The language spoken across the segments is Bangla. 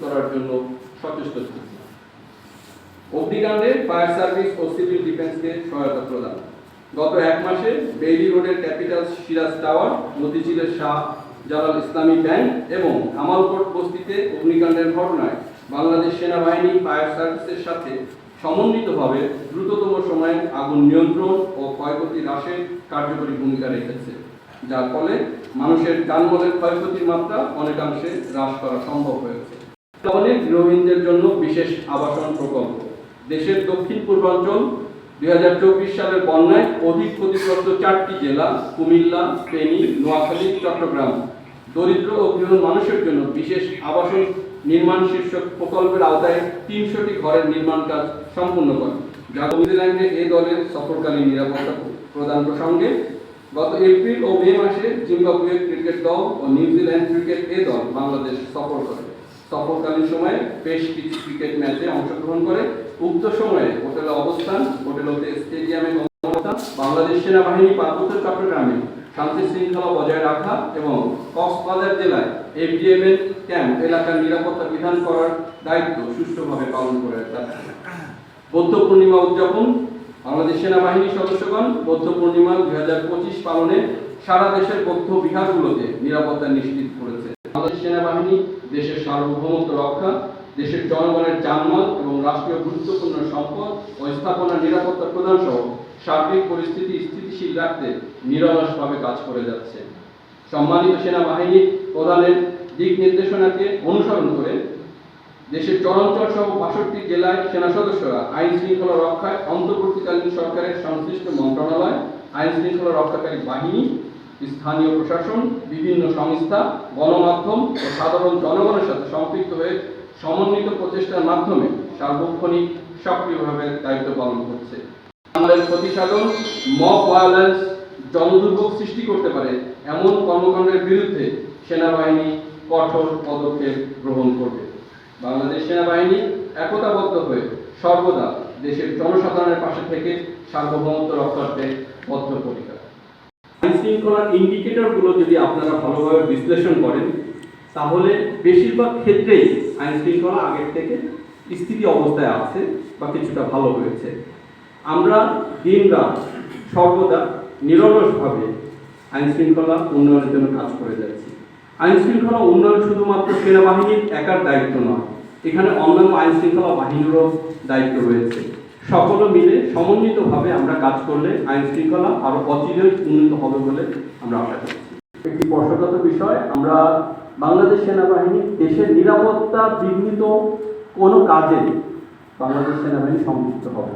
করার জন্য সচেষ্ট থাকছে অগ্নিকাণ্ডে ফায়ার সার্ভিস ও সিভিল ডিফেন্সকে সহায়তা প্রদান। গত এক মাসে বেইলি রোডের ক্যাপিটাল সিরাজ টাওয়ার, মতিঝিলের শাহ জালাল ইসলামী ব্যাংক এবং বস্তিতে অগ্নিকাণ্ডের ঘটনায় বাংলাদেশ সেনাবাহিনী ফায়ার সার্ভিসের সাথে সমন্বিতভাবে দ্রুততম সময়ে আগুন নিয়ন্ত্রণ ও ক্ষয়ক্ষতি হ্রাসে কার্যকরী ভূমিকা রেখেছে, যার ফলে মানুষের যানবাহনের ক্ষয়ক্ষতির মাত্রা অনেকাংশে হ্রাস করা সম্ভব হয়েছে। বর্তমানে গৃহহীনদের জন্য বিশেষ আবাসন প্রকল্প। দেশের দক্ষিণ পূর্বাঞ্চল, দুই হাজার চব্বিশ সালের বন্যায় অধিক ক্ষতিগ্রস্ত চারটি জেলা, কুমিল্লা, ফেনী, নোয়াখালী, চট্টগ্রাম। দরিদ্র ও গৃহ মানুষের জন্য বিশেষ আবাসন নির্মাণ শীর্ষক প্রকল্পের আওতায় তিনশোটি ঘরের নির্মাণ কাজ সম্পূর্ণ করে। যা নিউজিল্যান্ডে এই দলের সফরকালীন নিরাপত্তা প্রদান প্রসঙ্গে গত এপ্রিল ও মে মাসে জিম্বাবুয়ে ক্রিকেট দল ও নিউজিল্যান্ড ক্রিকেট এ দল বাংলাদেশ সফর করে। সফরকালীন সময়ে বেশ কিছু ক্রিকেট ম্যাচে অংশগ্রহণ করে। উক্ত সময়ে হোটেলে অবস্থান হোটেল হতে স্টেডিয়ামে কর্মরতা বাংলাদেশ সেনাবাহিনী পার্বত্য চট্টগ্রামে শান্তি শৃঙ্খলা বজায় রাখা এবং কক্সবাজার জেলায় এফডিএমএল ক্যাম্প এলাকার নিরাপত্তা বিধান করার দায়িত্ব সুষ্ঠুভাবে পালন করে বৌদ্ধ পূর্ণিমা উদযাপন, বাংলাদেশ সেনাবাহিনীর সদস্যগণ বৌদ্ধ পূর্ণিমা দুই হাজার পঁচিশ পালনে সারা দেশের বৌদ্ধ বিহারগুলোতে নিরাপত্তা নিশ্চিত করেছে বাংলাদেশ সেনাবাহিনী, দেশের সার্বভৌমত্ব রক্ষা, দেশের জনগণের জানমাল এবং রাষ্ট্রীয় গুরুত্বপূর্ণ সম্পদ ও স্থাপনার নিরাপত্তা প্রদান সহ সার্বিক পরিস্থিতি স্থিতিশীল রাখতে নিরলসভাবে কাজ করে যাচ্ছে। সম্মানিত সেনাবাহিনীর প্রধানের দিক নির্দেশনাকে অনুসরণ করে দেশের চরাঞ্চল সহ বাষট্টি জেলায় সেনা সদস্যরা আইন শৃঙ্খলা রক্ষায় অন্তর্বর্তীকালীন সরকারের সংশ্লিষ্ট মন্ত্রণালয়, আইন শৃঙ্খলা রক্ষাকারী বাহিনী স্থানীয় প্রশাসন, বিভিন্ন সংস্থা, গণমাধ্যম ও সাধারণ জনগণের সাথে সম্পৃক্ত হয়ে সমন্বিত প্রচেষ্টার মাধ্যমে সার্বক্ষণিক সক্রিয়ভাবে দায়িত্ব পালন করছে। আমাদের প্রতিসাধন মব ভায়োলেন্স জনদুর্ভোগ সৃষ্টি করতে পারে এমন কর্মকাণ্ডের বিরুদ্ধে সেনাবাহিনী কঠোর পদক্ষেপ গ্রহণ করবে। বাংলাদেশ সেনাবাহিনী একতাবদ্ধ হয়ে সর্বদা দেশের জনসাধারণের পাশে থেকে সার্বভৌমত্ব রক্ষার্থে বদ্ধপরিকর। শৃঙ্খলার ইন্ডিকেটরগুলো যদি আপনারা ভালোভাবে বিশ্লেষণ করেন, তাহলে বেশিরভাগ ক্ষেত্রেই আইন শৃঙ্খলা আগের থেকে স্থিতি অবস্থায় আছে বা কিছুটা ভালো হয়েছে। আমরা দিন রাত সর্বদা নিরলসভাবে আইন শৃঙ্খলা উন্নয়নের জন্য কাজ করে যাচ্ছি। আইন শৃঙ্খলা উন্নয়ন শুধুমাত্র সেনাবাহিনীর একার দায়িত্ব নয়, এখানে অন্যান্য আইন শৃঙ্খলা বাহিনীরও দায়িত্ব রয়েছে। সকলে মিলে সমন্বিতভাবে আমরা কাজ করলে আইন শৃঙ্খলা আরও অচিরেই উন্নত হবে বলে আমরা আশা করছি একটি স্পর্শগত বিষয়, আমরা বাংলাদেশ সেনাবাহিনী দেশের নিরাপত্তা বিঘ্নিত কোনো কাজে বাংলাদেশ সেনাবাহিনী সম্পৃক্ত হবে।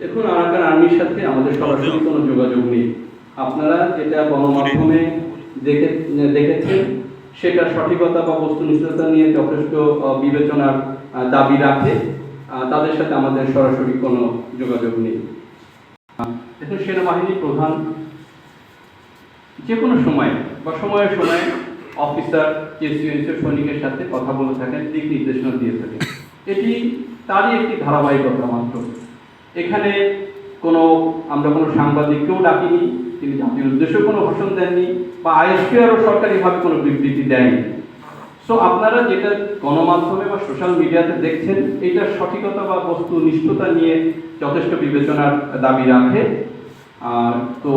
দেখুন, আরাকান আর্মির সাথে আমাদের সরাসরি কোনো যোগাযোগ নেই। আপনারা এটা গণমাধ্যমে দেখে দেখেছেন। সেটা সঠিকতা বা বস্তুনিষ্ঠতা নিয়ে যথেষ্ট বিবেচনার দাবি রাখে। তাদের সাথে আমাদের সরাসরি কোনো যোগাযোগ নেই। দেখুন সেনাবাহিনী প্রধান যে কোনো সময় বা সময়ে সময়ে অফিসার কেসিএনসি সৈনিকের সাথে কথা বলে থাকেন, দিক নির্দেশনা দিয়ে থাকেন। এটি তারই একটি ধারাবাহিকতা মাত্র। এখানে কোনো, আমরা কোনো সাংবাদিককেও ডাকিনি তিনি জাতির উদ্দেশ্যে কোনো ভাষণ দেননি বা আইএসপিআরও সরকারিভাবে কোনো বিবৃতি দেয়নি সো আপনারা যেটা গণমাধ্যমে বা সোশ্যাল মিডিয়াতে দেখছেন এইটার সঠিকতা বা বস্তু নিষ্ঠতা নিয়ে যথেষ্ট বিবেচনার দাবি রাখে। আর তো,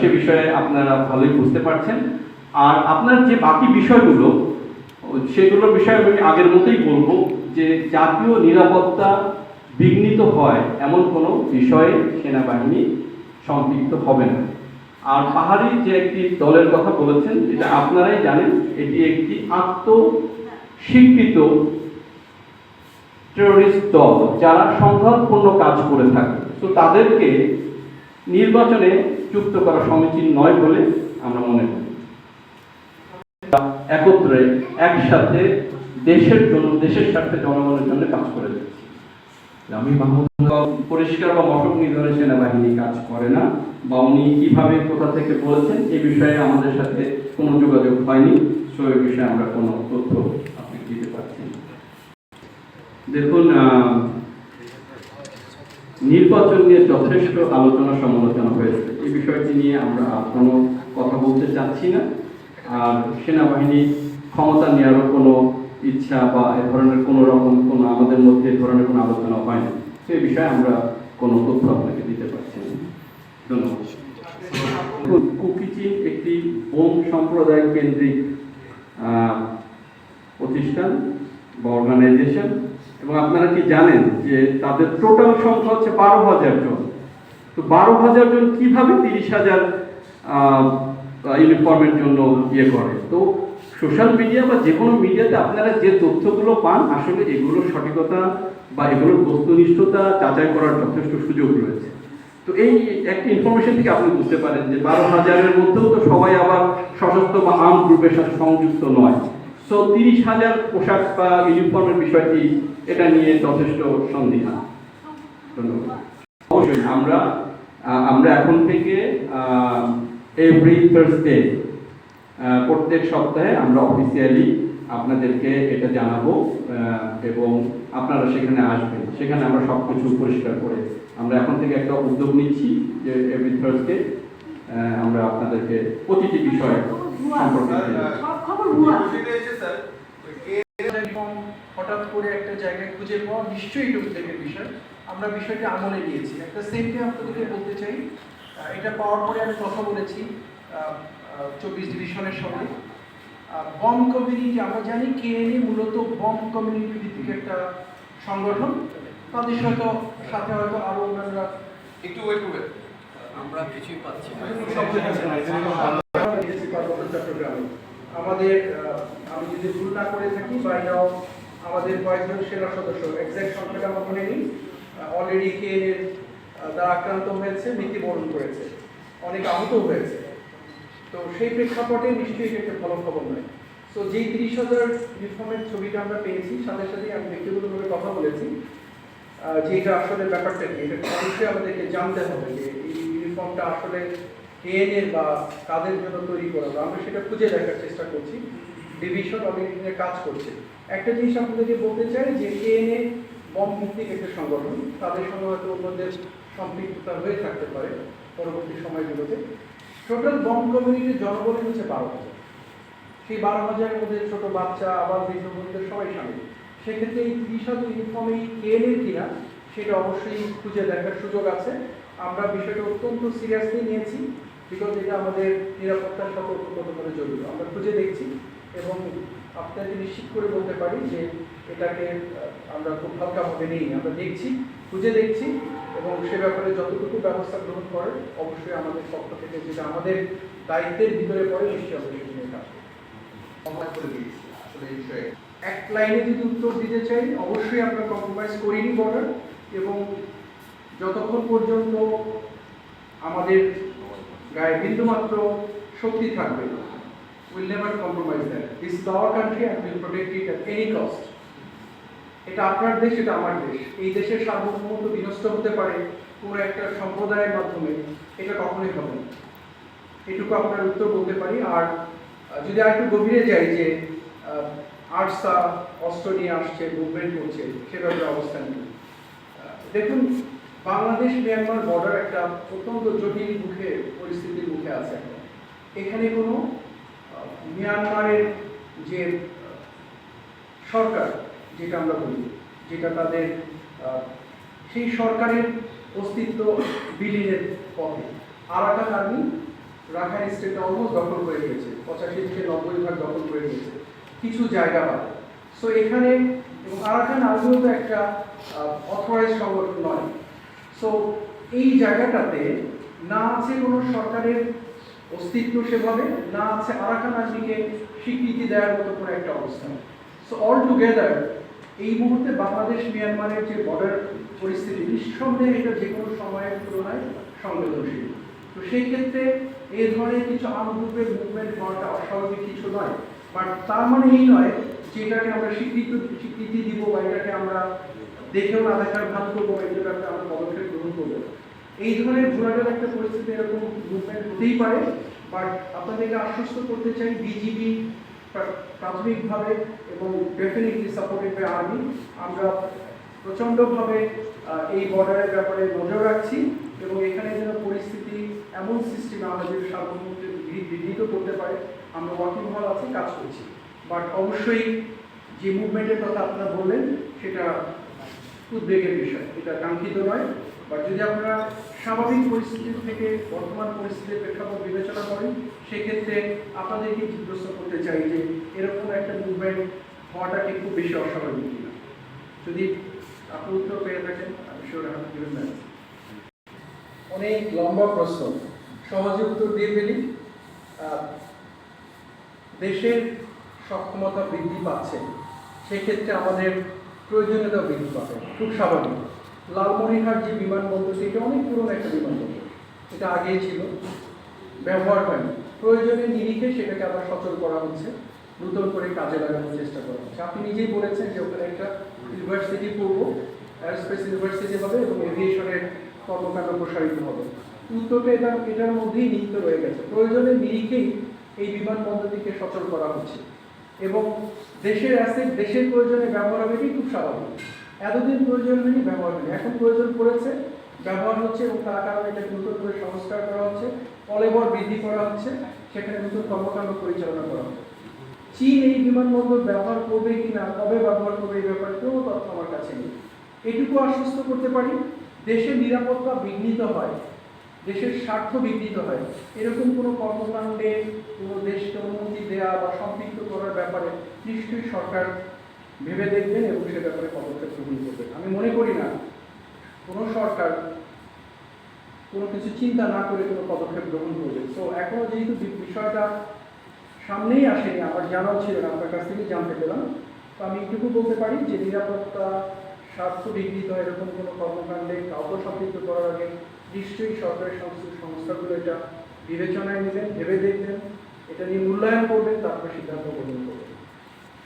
সে বিষয়ে আপনারা ভালোই বুঝতে পারছেন। আর আপনার যে বাকি বিষয়গুলো সেগুলোর বিষয়ে আমি আগের মতোই বলব যে, জাতীয় নিরাপত্তা বিঘ্নিত হয় এমন কোনো বিষয়ে সেনাবাহিনী সম্পৃক্ত হবে না। আর পাহাড়ি যে একটি দলের কথা বলেছেন, এটা আপনারাই জানেন, এটি একটি আত্মস্বীকৃত টেরোরিস্ট দল যারা সংঘাতপূর্ণ কাজ করে থাকে। তো তাদেরকে নির্বাচনে যুক্ত করা সমীচীন নয় বলে আমরা মনে করি। একত্রে একসাথে দেশের জন্য, দেশের স্বার্থে জনগণের জন্য কাজ করে যাচ্ছি। আমি মাহমুদ পরিষ্কার বা মশক নিধনে সেনাবাহিনী কাজ করে না, বা উনি কীভাবে কোথা থেকে বলেছেন এই বিষয়ে আমাদের সাথে কোনো যোগাযোগ হয়নি। সো এই বিষয়ে আমরা কোনো তথ্য আপনি দিতে পারছি দেখুন নির্বাচন নিয়ে যথেষ্ট আলোচনা সমালোচনা হয়েছে। এই বিষয়টি নিয়ে আমরা আর কোনো কথা বলতে চাচ্ছি না। আর সেনাবাহিনী ক্ষমতা নেওয়ারও কোনো ইচ্ছা বা এ ধরনের কোনো রকম কোনো আমাদের মধ্যে এ ধরনের কোনো আলোচনা হয় না সে বিষয়ে আমরা কোনো তথ্য আপনাকে দিতে পারছি না। ধন্যবাদ। কুকিচিন একটি বোম সম্প্রদায় কেন্দ্রিক প্রতিষ্ঠান বা অর্গানাইজেশন, এবং আপনারা কি জানেন যে তাদের টোটাল সংখ্যা হচ্ছে বারো হাজার জন। তো বারো হাজার জন কীভাবে তিরিশ হাজার ইউনিফর্মের জন্য ইয়ে করে? তো সোশ্যাল মিডিয়া বা যে কোনো মিডিয়াতে আপনারা যে তথ্যগুলো পান, আসলে এগুলোর সঠিকতা বা এগুলোর বস্তুনিষ্ঠতা যাচাই করার যথেষ্ট সুযোগ রয়েছে। তো এই একটা ইনফরমেশন থেকে আপনি বুঝতে পারেন যে বারো হাজারের মধ্যেও তো সবাই আবার সশস্ত্র বা আর্ম গ্রুপের সাথে সংযুক্ত নয়। সো তিরিশ হাজার পোশাক বা ইউনিফর্মের বিষয়টি এটা নিয়ে যথেষ্ট সন্দেহা ধন্যবাদ। অবশ্যই আমরা আমরা এখন থেকে এভরি থার্সডে প্রত্যেক সপ্তাহে আমরা অফিসিয়ালি আপনাদেরকে এটা জানাব এবং আপনারা সেখানে আসবেন। সেখানে আমরা সব কিছু পরিষ্কার করে আমরা এখন থেকে একটা উদ্যোগ নিচ্ছি যে এভরি থার্সডে আমরা আপনাদেরকে প্রতিটি বিষয় সম্পর্কে হঠাৎ করে একটা জায়গায় খুঁজে পাওয়া নিশ্চয়ই এটা উদ্বেগের বিষয়। আমরা বিষয়টি আমলে নিয়েছি। একটা সেমটি আপনাদেরকে বলতে চাই। আহ, এটা পাওয়ার পরে আমি কথা বলেছি। চব্বিশ ডিভিশনের সঙ্গে। বম কমিউনিটি আমরা জানি কেএনএ মূলত বম কমিউনিটি ভিত্তিক একটা সংগঠন। তাদের সাথে সাথে হয়তো আরও অন্যান্যরা একটু ওয়েট করবেন। আমরা কিছুই পাচ্ছি আমাদের আমি যদি ভুল না করে থাকি বা এটাও আমাদের কয়েকজন সেনা সদস্য এক্সাক্ট সংখ্যাটা আমার মনে নেই। অলরেডি কে দ্বারা আক্রান্ত হয়েছে মৃত্যুবরণ করেছে। অনেক আহত হয়েছে। তো সেই প্রেক্ষাপটে নিশ্চয়ই এটা একটা ভালো খবর নয়। তো যেই তিরিশ হাজার ইউনিফর্মের ছবিটা আমরা পেয়েছি, সাথে সাথে আমি ব্যক্তিগতভাবে কথা বলেছি। যে এটা আসলে ব্যাপারটা কি, এটা অবশ্যই আমাদেরকে জানতে হবে যে এই ইউনিফর্মটা আসলে এএনএর বা কাদের জন্য তৈরি করা। আমরা সেটা খুঁজে দেখার চেষ্টা করছি। ডিভিশন অর্গানাইজেশনে কাজ করছে। একটা জিনিস আপনাদেরকে বলতে চাই যে এএনএ বম ভিত্তিক একটা সংগঠন। তাদের সঙ্গে হয়তো অন্যদের সম্পৃক্ততা হয়ে থাকতে পারে পরবর্তী সময়গুলোতে। টোটাল বম কমিউনিটির জনবল হচ্ছে বারো হাজার। সেই বারো হাজারের মধ্যে ছোট বাচ্চা, আবার বৃদ্ধ বন্ধুদের সবাই সামিল। সেক্ষেত্রে এই ত্রিশ হাজার ইউনিফর্ম এই কেএনএর কিনা, সেটা অবশ্যই খুঁজে দেখার সুযোগ আছে। আমরা বিষয়টা অত্যন্ত সিরিয়াসলি নিয়েছি বিকজ এটা আমাদের নিরাপত্তার সাথে ওতপ্রোতভাবে জড়িত। আমরা খুঁজে দেখছি এবং আপনাকে নিশ্চিত করে বলতে পারি যে এটাকে আমরা খুব হালকাভাবে নিই আমরা দেখছি, খুঁজে দেখছি। এবং সে ব্যাপারে যতটুকু ব্যবস্থা গ্রহণ করার অবশ্যই আমাদের পক্ষ থেকে যেটা আমাদের দায়িত্বের ভিতরে পড়ে নিশ্চয়ই আমরা সেটা নিয়ে কাজ করে দিয়েছি আসলে এই বিষয়ে। এক লাইনে যদি উত্তর দিতে চাই অবশ্যই আমরা কম্প্রোমাইজ করিনি বর্ডার এবং যতক্ষণ পর্যন্ত আমাদের গায়ে বিন্দুমাত্র শক্তি থাকবে will never compromise that. This is our country and will protect it at any cost এটা আপনার দেশ এটা আমার দেশ। এই দেশের সার্বভৌমত্ব বিনষ্ট হতে পারে কোনো একটা সম্প্রদায়ের মাধ্যমে এটা কখনোই হবে না। এটুকু আপনার উত্তর বলতে পারি। আর যদি আর একটু গভীরে যাই যে আর্টসা অস্ত্র নিয়ে আসছে মুভমেন্ট করছে সে ব্যাপারে অবস্থান আহ, দেখুন বাংলাদেশ মিয়ানমার বর্ডার একটা অত্যন্ত জটিল মুখে পরিস্থিতির মুখে আছে এখানে। কোনো মিয়ানমারের যে সরকার যেটা আমরা বলি, যেটা তাদের সেই সরকারের অস্তিত্ব বিলীনের পথে। আরাকান আর্মি রাখাইন স্টেটটা অলমোস্ট দখল করে নিয়েছে, পঁচাশি থেকে নব্বই ভাগ দখল করে নিয়েছে, কিছু জায়গা বাদে। সো এখানে এবং আরাকান আর্মিও তো একটা অথরাইজ সংগঠন নয়। সো এই জায়গাটাতে না আছে কোনো সরকারের অস্তিত্ব সেভাবে, না আছে আরাকান আর্মিকে স্বীকৃতি দেওয়ার মতো কোনো একটা অবস্থান সো অল টুগেদার এই মুহূর্তে বাংলাদেশ মিয়ানমারের যে বর্ডার পরিস্থিতি, নিঃসন্দেহে এটা যে কোনো সময়ের তুলনায় সংবেদনশীল। তো সেই ক্ষেত্রে এই ধরনের কিছু আনগ্রুপের মুভমেন্ট হওয়াটা অস্বাভাবিক কিছু নয়। বাট তার মানে এই নয় যে এটাকে আমরা স্বীকৃতি স্বীকৃতি দিব বা এটাকে আমরা দেখেও না দেখার ভান করব বা এটাকে আমরা পদক্ষেপ গ্রহণ করব। এই ধরনের ঘোরাঘাট একটা পরিস্থিতি এরকম মুভমেন্ট হতেই পারে। বাট আপনাদেরকে আশ্বস্ত করতে চাই, বিজিবি প্রাথমিকভাবে এবং ডেফিনেটলি সাপোর্টেড বাই আর্মি আমরা প্রচণ্ডভাবে এই বর্ডারের ব্যাপারে নজর রাখছি এবং এখানে যেন পরিস্থিতি এমন সিস্টেমে আমাদের সার্বভৌমত্ব করতে পারে, আমরা ওয়াকিবহাল আছি, কাজ করছি। বাট অবশ্যই যে মুভমেন্টের কথা আপনারা বললেন, সেটা উদ্বেগের বিষয়, এটা কাঙ্ক্ষিত নয়। বাট যদি আপনারা স্বাভাবিক পরিস্থিতি থেকে বর্তমান পরিস্থিতির প্রেক্ষাপট বিবেচনা করেন, সেক্ষেত্রে আপনাদেরকে জিজ্ঞাসা করতে চাই যে এরকম একটা মুভমেন্ট হওয়াটাকে খুব বেশি অস্বাভাবিক কিনা। যদি আপনি উত্তর পেয়ে থাকেন, আমি শিওর অনেক লম্বা প্রশ্ন। সহজে উত্তর দিয়ে ফেলি। দেশের সক্ষমতা বৃদ্ধি পাচ্ছে, সেক্ষেত্রে আমাদের প্রয়োজনীয়তা বৃদ্ধি পাবে। খুব স্বাভাবিক। লালমনিরহাট যে বিমানবন্দর, সেটা অনেক পুরনো একটা বিমানবন্দর। এটা আগেই ছিল। ব্যবহার হয়নি। প্রয়োজনের নিরিখে সেটাকে আবার সচল করা হচ্ছে। নতুন করে কাজে লাগানোর চেষ্টা করা হচ্ছে। আপনি নিজেই বলেছেন যে ওখানে একটা ইউনিভার্সিটি করব এয়ারস্পেস ইউনিভার্সিটি হবে এবং এভিয়েশনের কর্মকাণ্ড প্রসারিত হবে। উত্তরটা এটা এটার মধ্যেই নিহিত রয়ে গেছে। প্রয়োজনের নিরিখেই এই বিমানবন্দরটিকে সচল করা হচ্ছে। এবং দেশের অ্যাসেট দেশের প্রয়োজনে ব্যবহার হবে খুব স্বাভাবিক। এতদিন প্রয়োজন হয়নি, ব্যবহার হয়নি। এখন প্রয়োজন পড়েছে, ব্যবহার হচ্ছে এবং তার কারণে এটাকে নতুন করে সংস্কার করা হচ্ছে। কলেবর বৃদ্ধি করা হচ্ছে, সেখানে নতুন কর্মকাণ্ড পরিচালনা করা হচ্ছে। চীন এই বিমানবন্দর ব্যবহার করবে কিনা, কবে ব্যবহার করবে এই ব্যাপারে কোনো তথ্য আমার কাছে নেই। এটুকু আশ্বস্ত করতে পারি, দেশের নিরাপত্তা বিঘ্নিত হয়, দেশের স্বার্থ বিঘ্নিত হয়। এরকম কোনো কর্মকাণ্ডে কোনো দেশকে অনুমতি দেওয়া বা সম্পৃক্ত করার ব্যাপারে নিশ্চয়ই সরকার ভেবে দেখবেন এবং সে ব্যাপারে পদক্ষেপ গ্রহণ করবেন। আমি মনে করি না কোনো সরকার কোনো কিছু চিন্তা না করে কোনো পদক্ষেপ গ্রহণ করবে। তো এখনও যেহেতু বিষয়টা সামনেই আসেনি, আমার জানাও ছিল না, আপনার কাছ থেকে জানতে পেলাম। তো আমি এইটুকু বলতে পারি যে নিরাপত্তা স্বার্থ বিঘ্নিত এরকম কোনো কর্মকাণ্ডে কাউকে সম্পৃক্ত করার আগে নিশ্চয়ই সরকারি সংস্থা সংস্থাগুলো এটা বিবেচনায় নেবেন, ভেবে দেখবেন, এটা নিয়ে মূল্যায়ন করবেন, তারপরে সিদ্ধান্ত